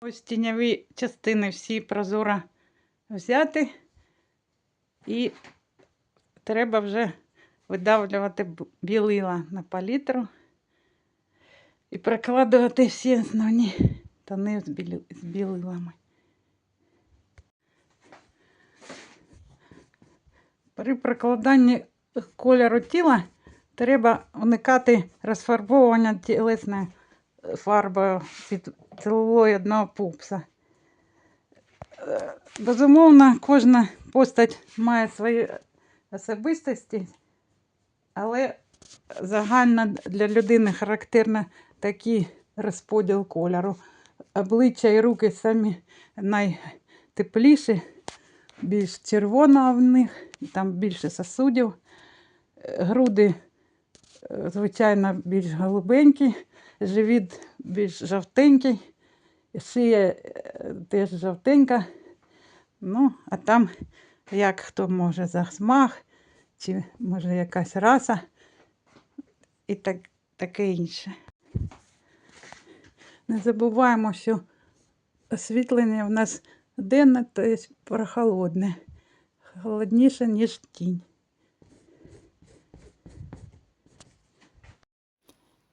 Ось тіньові частини всі прозоро взяти. І треба вже видавлювати білила на палітру і прикладувати всі основні тони з, білилами. При прикладанні кольору тіла треба уникати розфарбовування тілесною фарбою під целулоїдного пупса. Е, Безумовно, кожна постать має свої особистості, але загально для людини характерно такий розподіл кольору. Обличчя і руки самі найтепліші, більш червоного в них, там більше сосудів. Е, Груди, звичайно, більш голубенькі, живіт більш жовтенький, шия е, теж жовтенька. Ну, а там як хто може засмаг, чи може якась раса і так, таке інше. Не забуваємо, що освітлення в нас денне, то є прохолодне, холодніше, ніж тінь.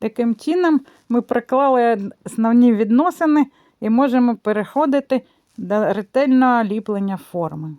Таким чином ми приклали основні відносини і можемо переходити до ретельного ліплення форми.